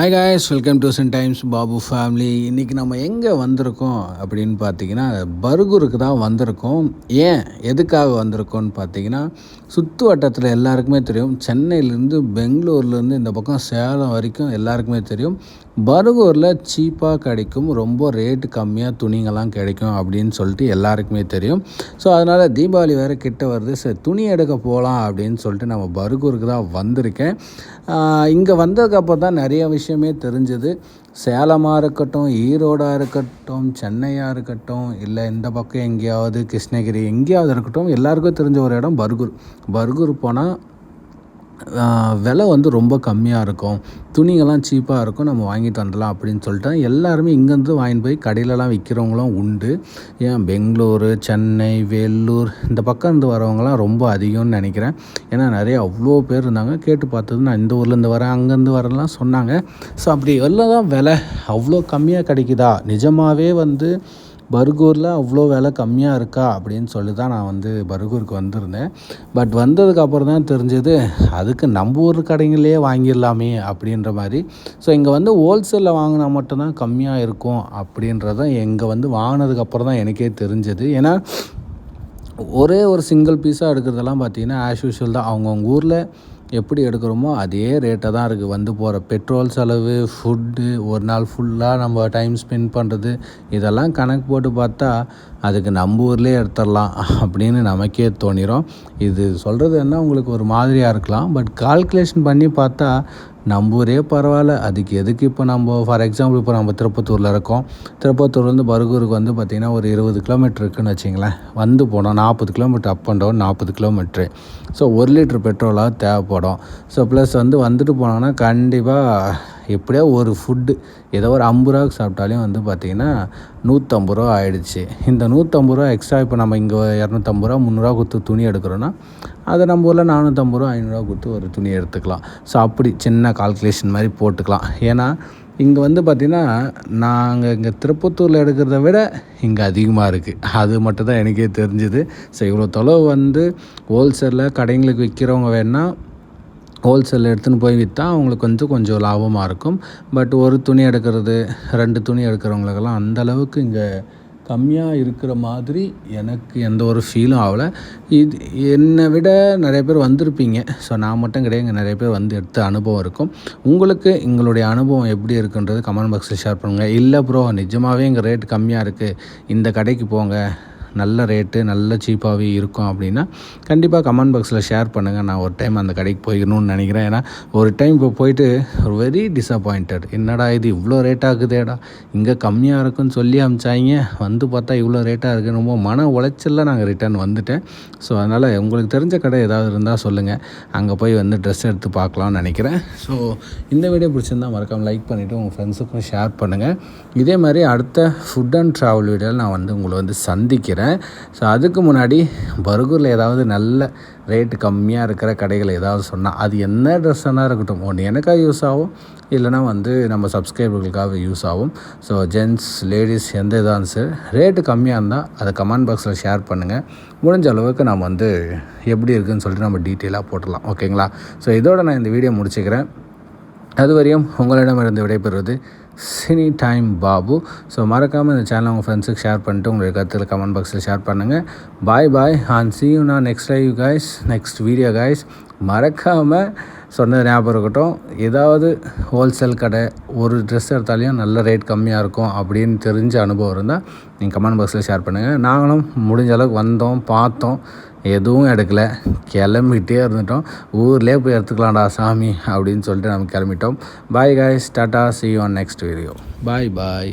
Hi guys welcome to sun times Babu family இன்றைக்கி நம்ம எங்கே வந்திருக்கோம் அப்படின்னு பார்த்தீங்கன்னா பர்கூருக்கு தான் வந்திருக்கோம். ஏன்? எதுக்காக வந்திருக்கோம்னு பார்த்தீங்கன்னா சுற்று வட்டத்தில் எல்லாருக்குமே தெரியும். சென்னையிலேருந்து பெங்களூர்லேருந்து இந்த பக்கம் சேலம் வரைக்கும் எல்லாருக்குமே தெரியும். பர்கூரில் சீப்பாக கிடைக்கும். ரொம்ப ரேட்டு கம்மியாக துணிங்கள்லாம் கிடைக்கும் அப்படின்னு சொல்லிட்டு எல்லாருக்குமே தெரியும். ஸோ அதனால் தீபாவளி வேறு கிட்ட வருது. சரி துணி எடுக்க போகலாம் அப்படின்னு சொல்லிட்டு நம்ம பர்கூருக்கு தான் வந்திருக்கேன். இங்கே வந்ததுக்கப்புறம் தான் நிறைய விஷயமே தெரிஞ்சது. சேலமாக இருக்கட்டும் ஈரோடாக இருக்கட்டும் சென்னையாக இருக்கட்டும் இல்லை இந்த பக்கம் எங்கேயாவது கிருஷ்ணகிரி எங்கேயாவது இருக்கட்டும் எல்லாருக்கும் தெரிஞ்ச ஒரு இடம் பர்கூர். பர்கூர் போனால் விலை வந்து ரொம்ப கம்மியாக இருக்கும். துணிகள்லாம் சீப்பாக இருக்கும் நம்ம வாங்கிட்டு வந்துடலாம் அப்படின்னு சொல்லிட்டு எல்லாருமே இங்கேருந்து வாங்கிட்டு போய் கடையிலலாம் விற்கிறவங்களும் உண்டு. ஏன்? பெங்களூரு சென்னை வேலூர் இந்த பக்கம் இருந்து வரவங்களாம் ரொம்ப அதிகம்னு நினைக்கிறேன். ஏன்னா நிறைய அவ்வளோ பேர் இருந்தாங்க. கேட்டு பார்த்தது நான் இந்த ஊர்லேருந்து வரேன் அங்கேருந்து வரலாம் சொன்னாங்க. ஸோ அப்படி எல்லாம் தான் விலை. அவ்வளோ கம்மியாக கிடைக்குதா? நிஜமாகவே வந்து பர்கூரில் அவ்வளோ விலை கம்மியாக இருக்கா அப்படின்னு சொல்லி தான் நான் வந்து பர்கூருக்கு வந்திருந்தேன். பட் வந்ததுக்கப்புறம் தான் தெரிஞ்சது அதுக்கு நம்ம ஊர் கடைங்களே வாங்கிடலாமே அப்படின்ற மாதிரி. ஸோ இங்கே வந்து ஹோல்சேலில் வாங்கினா மட்டும்தான் கம்மியாக இருக்கும் அப்படின்றத இங்கே வந்து வாங்கினதுக்கப்புறம் தான் எனக்கே தெரிஞ்சது. ஏன்னா ஒரே ஒரு சிங்கிள் பீஸாக எடுக்கிறதெல்லாம் பார்த்தீங்கன்னா ஆஸ் யூஷுவல் தான். அவங்கவுங்க ஊரில் எப்படி எடுக்கிறோமோ அதே ரேட்டாக தான் இருக்குது வந்து போகிற பெட்ரோல் செலவு ஃபுட்டு ஒரு நாள் ஃபுல்லாக நம்ம டைம் ஸ்பெண்ட் பண்ணுறது இதெல்லாம் கணக்கு போட்டு பார்த்தா அதுக்கு நம்ம ஊர்லேயே எடுத்துடலாம் அப்படின்னு நமக்கே தோணிடும் இது சொல்கிறது என்ன உங்களுக்கு ஒரு மாதிரியாக இருக்கலாம் பட் கால்குலேஷன் பண்ணி பார்த்தா நம்ம ஊரே பரவாயில்ல. அதுக்கு எதுக்கு இப்போ நம்ம ஃபார் எக்ஸாம்பிள் இப்போ நம்ம திருப்பத்தூரில் இருக்கோம். திருப்பத்தூர்லேருந்து பருகூருக்கு வந்து பார்த்திங்கன்னா ஒரு இருபது கிலோமீட்டர் இருக்குதுன்னு வச்சிங்களேன். வந்து போனோம் நாற்பது கிலோமீட்டர் அப் அண்ட் டவுன் நாற்பது கிலோமீட்ரு ஸோ ஒரு லிட்டர் பெட்ரோலாக தேவைப்படும். ஸோ ப்ளஸ் வந்து வந்துட்டு போனோன்னா கண்டிப்பாக எப்படியோ ஒரு ஃபுட்டு ஏதோ ஒரு ஐம்பது ரூபாய்க்கு சாப்பிட்டாலையும் வந்து பார்த்திங்கன்னா நூற்றம்பது ரூபா ஆகிடுச்சி இந்த நூற்றம்பது ரூபா எக்ஸ்ட்ரா இப்போ நம்ம இங்கே இரநூத்தம்பது ரூபா முந்நூறுரூவா கொடுத்து துணி எடுக்கிறோன்னா அதை நம்ம ஊரில் நானூற்றம்பது ரூபா ஐநூறுரூவா கொடுத்து ஒரு துணி எடுத்துக்கலாம். ஸோ அப்படி சின்ன கால்குலேஷன் மாதிரி போட்டுக்கலாம். ஏன்னா இங்கே வந்து பார்த்திங்கன்னா நாங்கள் இங்கே திருப்பத்தூரில் எடுக்கிறத விட இங்கே அதிகமாக இருக்குது அது மட்டும் தான் எனக்கே தெரிஞ்சுது. ஸோ இவ்வளோ தொலைவு வந்து ஹோல்சேலில் கடைங்களுக்கு விற்கிறவங்க வேணால் ஹோல்சேலில் எடுத்துன்னு போய் விற்றா அவங்களுக்கு வந்து கொஞ்சம் லாபமாக இருக்கும். பட் ஒரு துணி எடுக்கிறது ரெண்டு துணி எடுக்கிறவங்களுக்கெல்லாம் அந்தளவுக்கு இங்கே கம்மியாக இருக்கிற மாதிரி எனக்கு எந்த ஒரு ஃபீலும் ஆகலை. இது என்னை விட நிறைய பேர் வந்திருப்பீங்க. ஸோ நான் மட்டும் கிடையாது இங்கே நிறைய பேர் வந்து எடுத்த அனுபவம் இருக்கும். உங்களுக்கு எங்களுடைய அனுபவம் எப்படி இருக்குன்றது கமெண்ட் பாக்ஸில் ஷேர் பண்ணுங்கள் இல்லை ப்ரோ நிஜமாகவே இங்கே ரேட் கம்மியாக இருக்குது இந்த கடைக்கு போங்க. நல்ல ரேட்டு நல்ல சீப்பாகவே இருக்கும் அப்படின்னா கண்டிப்பாக கமெண்ட் பாக்ஸில் ஷேர் பண்ணுங்கள் நான் ஒரு டைம் அந்த கடைக்கு போய்க்கணும்னு நினைக்கிறேன். ஏன்னா ஒரு டைம் இப்போ போயிட்டு ஒரு வெரி டிசப்பாயிண்டட் என்னடா இது இவ்வளோ ரேட் ஆகுதேடா? இங்கே கம்மியாக இருக்குன்னு சொல்லி அமிச்சாங்க. வந்து பார்த்தா இவ்வளோ ரேட்டாக இருக்குது ரொம்ப மன உளைச்சலில் நாங்கள் ரிட்டர்ன் வந்துட்டேன். ஸோ அதனால் உங்களுக்கு தெரிஞ்ச கடை ஏதாவது இருந்தால் சொல்லுங்கள் அங்கே போய் வந்து ட்ரெஸ் எடுத்து பார்க்கலாம்னு நினைக்கிறேன். ஸோ இந்த வீடியோ பிடிச்சிருந்தால் மறக்காமல் லைக் பண்ணிவிட்டு உங்கள் ஃப்ரெண்ட்ஸுக்கும் ஷேர் பண்ணுங்கள் இதே மாதிரி அடுத்த ஃபுட் அண்ட் ட்ராவல் வீடியோவில் நான் வந்து உங்களை வந்து சந்திக்கிறேன். நினைக்கிறேன் ஸோ அதுக்கு முன்னாடி பர்கூரில் ஏதாவது நல்ல ரேட்டு கம்மியாக இருக்கிற கடைகள் ஏதாவது சொன்னால் அது என்ன ட்ரெஸ்ஸானா இருக்கட்டும். ஒன்று எனக்காக யூஸ் ஆகும் இல்லைனா வந்து நம்ம சப்ஸ்கிரைபர்களுக்காக யூஸ் ஆகும். ஸோ ஜென்ட்ஸ் லேடிஸ் எந்த இதாக சரி ரேட்டு கம்மியாக இருந்தால் அதை கமெண்ட் பாக்ஸில் ஷேர் பண்ணுங்கள் முடிஞ்ச அளவுக்கு நம்ம வந்து எப்படி இருக்குதுன்னு சொல்லிட்டு நம்ம டீட்டெயிலாக போட்டுடலாம். ஓகேங்களா ஸோ இதோட நான் இந்த வீடியோ முடிச்சுக்கிறேன். அதுவரையும் உங்களிடமிருந்து விடைபெறுவது சினி டைம் பாபு. ஸோ மறக்காமல் இந்த சேனல் உங்கள் ஃப்ரெண்ட்ஸுக்கு ஷேர் பண்ணிட்டு உங்களுடைய கருத்தில் கமெண்ட் பாக்ஸில் ஷேர் பண்ணுங்கள் bye bye on see you நான் next live guys next video guys மறக்காமல் சொன்னது ஞாபகம் இருக்கட்டும். ஏதாவது ஹோல்சேல் கடை ஒரு ட்ரெஸ் எடுத்தாலையும் நல்ல ரேட் கம்மியாக இருக்கும் அப்படின்னு தெரிஞ்ச அனுபவம் இருந்தால் நீங்கள் கமெண்ட் பாக்ஸில் ஷேர் பண்ணுங்கள் நாங்களும் முடிஞ்ச அளவுக்கு வந்தோம் பார்த்தோம். எதுவும் எடுக்கலை. கிளம்பிட்டே இருந்துட்டோம். ஊர்லேயே போய் எடுத்துக்கலாம்டா சாமி அப்படின்னு சொல்லிட்டு நம்ம கிளம்பிட்டோம். Bye guys tata see on next video bye bye